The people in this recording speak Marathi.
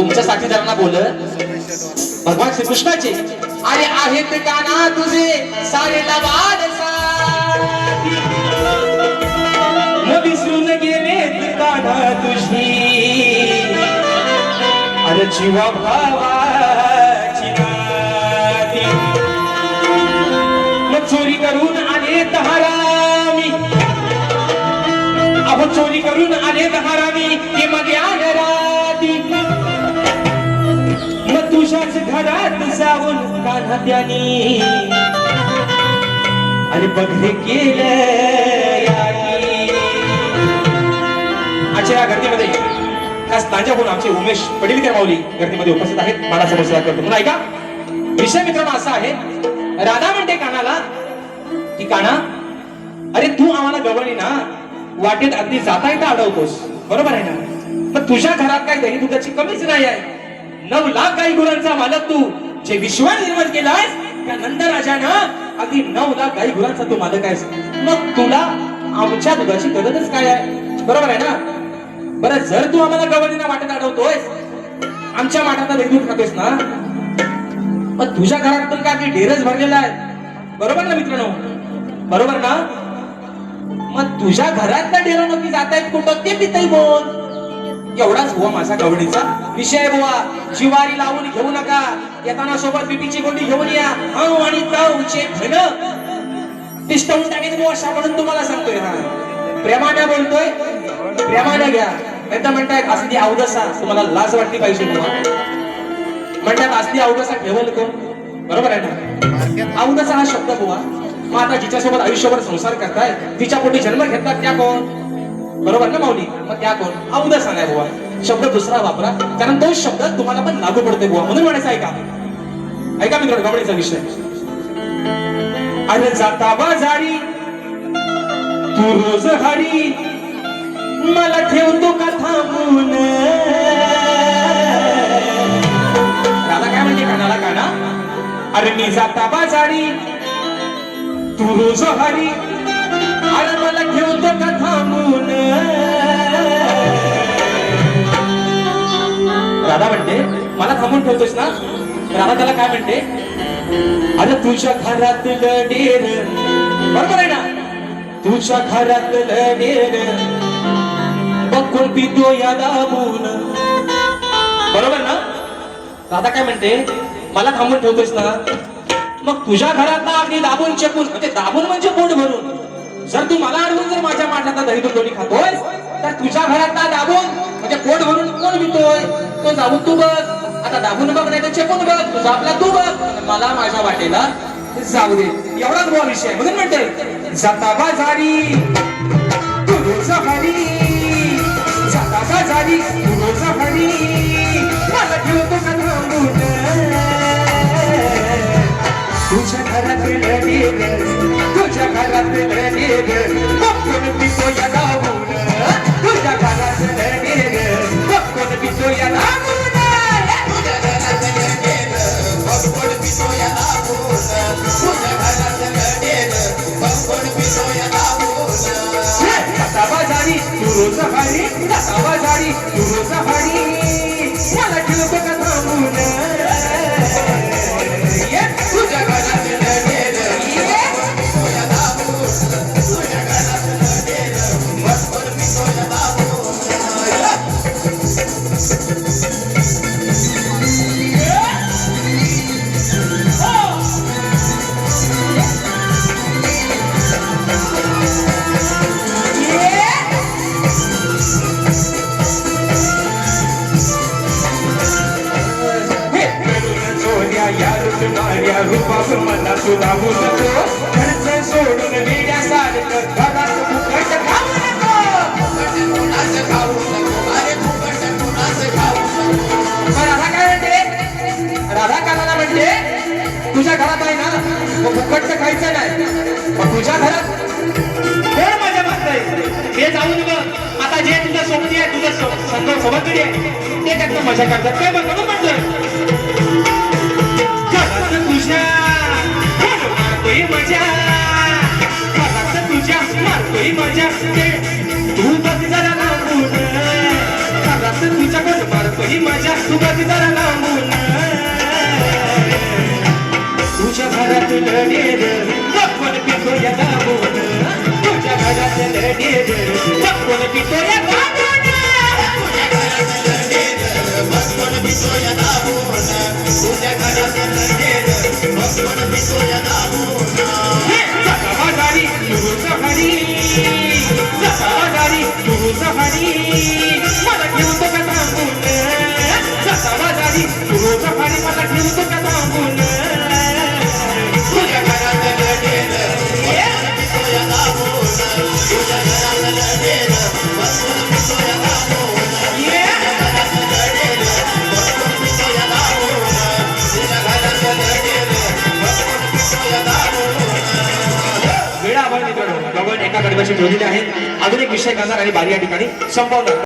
तुमच्या साथीदारांना बोलत भगवान श्रीकृष्णाचे अरे आहेत काना तुझे सारे लबाड न विसरून गेले काना तुझी. अरे जीवा भावा चोरी करून आले हरामी अहो चोरी करून आले हरामी की मग आले घरात जाऊन आणि बघले केले आजच्या या गर्दीमध्ये खास तांजाहून आमचे उमेश पडिलकर माऊली गर्दीमध्ये उपस्थित आहेत. मला मुसरा करतो. म्हणून ऐका. विषय मित्रांनो असा आहे. राधा म्हणते कानाला की काना अरे तू आम्हाला गवळी ना वाटेत अगदी जाता येता अडवतोस. बरोबर आहे ना? पण तुझ्या घरात काय दही दुधाची कमीच नाही आहे. नऊ लाख गाई गुरांचा मालक तू. जे विश्वास निर्माण केलायस त्या नंदराजानं अगदी नऊ लाख गाई गुरांचा तू मालक आहेस मग तुला आमच्या दुधाची गरजच काय आहे? बरोबर आहे ना? बरं जर तू आम्हाला गवळीना वाटत अडवतोयस आमच्या माठाचा दही दूध खातोयस ना? मग तुझ्या घरात पण काय अगदी ढेरच भरलेला आहे? बरोबर ना मित्रांनो? बरोबर ना? मग तुझ्या घरात ना डेरा नक्की जात आहेत कुठं? ते पितई बोल एवढाच बुवा माझा गवणीचा विषय बुवा जिवारी लावून घेऊ नका. येताना सोबत पिपीची गोंडी घेऊन या. हं आणि ताऊचे घन पिष्टवून टाकेन बुवा अशा म्हणून तुम्हाला सांगतोय हा. प्रेमाने बोलतोय प्रेमाने घ्या. एकदा म्हणताय म्हणतायत असली अवदसा. तुम्हाला लाज वाटली पाहिजे बुवा. म्हणतात असली अवदसा ठेवल कोण? बरोबर आहे ना? अवदसा हा शब्द बुवा. मग आता जिच्यासोबत आयुष्यभर संसार करताय तिच्या पोटी जन्म घेतात त्या कोण? बरोबर ना माऊली? मग त्या कोण? अवदसा सांगाय बुवा. शब्द दुसरा वापरा. कारण तो शब्द तुम्हाला पण लागू पडते बुवा. म्हणून म्हणायचं ऐका ऐका मित्र गमडीचा विषय. अरे जाता बाजारी तू रोज हाडी मला ठेवतो का थांबून? दादा काय म्हणते? कानाला काना? अरे मी जाता बाजारी तू रोज हाडी मला थांबून ठेवतोस ना? राधा त्याला काय म्हणते? अरे तुझ्या घरातलं डेर बरोबर आहे ना? तुझ्या घरातलं डेर बघून पितो या दाबून बरोबर ना? राधा काय म्हणते? मला थांबून ठेवतोस ना? मग तुझ्या घरात ना अगदी दाबून चेपून म्हणजे दाबून म्हणजे पोट भरून. जर तू मला अडवून जर माझ्या माठाचा दही दोन्ही खातोय तर तुझ्या घरात ना दाबून म्हणजे पोट भरून कोण पितोय? तो जाऊन तू बघ. आता दाबून बघ नाही तर चेपून बघ. तुझा आपला तू बघ. मला माझ्या वाटेला जाऊ दे. एवढाच बुवा विषय म्हणून म्हणते जाता बाजारी तू हरी जाता बाजारी तू हरी मला ठेवतो का थांबून. तुझ्या घरात तुझ्या घरात देव कोण पितो या गावून. तुझ्या घरात पितो या बाजारी या रुजणाऱ्या रूपावर मला तुला नको घरचं सोडून वेड्या सारखं घरात फुकट खाऊ नको पण राधा काय म्हणते राधा कानाला म्हणते तुझ्या घरात आहे ना मग फुकटचं खायचं नाही मग तुझ्या घरात कोण माझ्या मागताय ते जाऊन बघ आता जे तुझ्या सोबती आहे तुझ्या सोबत संग आहे ते त्यातनं मजा करतात काय बघ म्हणून मारतोय मजा. घरात तुझ्या मारतोय मजा. तू बघ जरा लांबून. घरात तुझ्या घर मारतोय मजा. तू बघ जरा लांबून. तुझ्या घरात लढेल. चप्पल पितो या दाबून. तुझ्या घरात लढेल. चप्पल पितो या दाबून. तुझ्या घरात लढेल. चप्पल पितो या दाबून. सकाळी सुरू सकाळी मला ठेवतो का थांबून? सकाळी सुरू सकाळी मला घेऊन तो का थांबून? वेळा आपण गगन आहेत अजून एक विषय करणार आणि बारी या ठिकाणी संपवणार.